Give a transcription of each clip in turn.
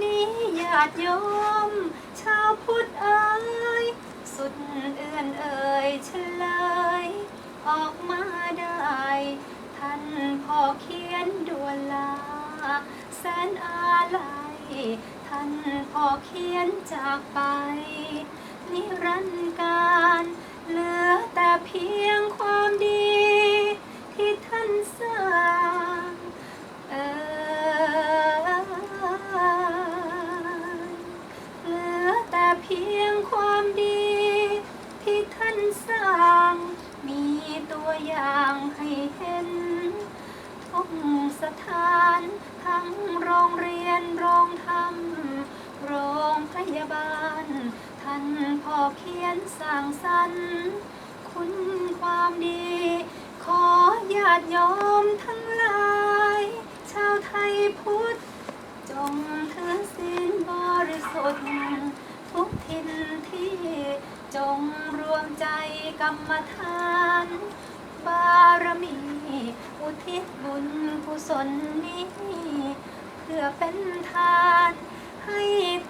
นี้ญาติโยม ชาวพุทธเอ่ยสุดเอื่อนเอ่ยเฉลย ออกมาได้ ท่านพ่อเขียนดวนลา แสนอาลัยท่านพ่อเขียนจากไป พียงความดี ที่ท่านสร้าง มีตัวอย่างให้เห็น ทุกสถานทั้งโรงเรียนโรงธรรม โรงพยาบาล ท่านพ่อเขียนสร้างสรรค์คุณความดี ขอญาติโยมทั้งหลาย ชาวไทยพุทธ จงถือศีลบริสุทธิ์ ทุกทินที่จงรวมใจกรรมฐาน บารมี อุทิศบุญกุศลนี้ เพื่อเป็นทาน ให้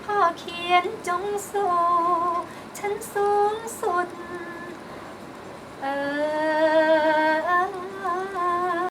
พ่อเขียนจงสู่ชั้นสูงสุด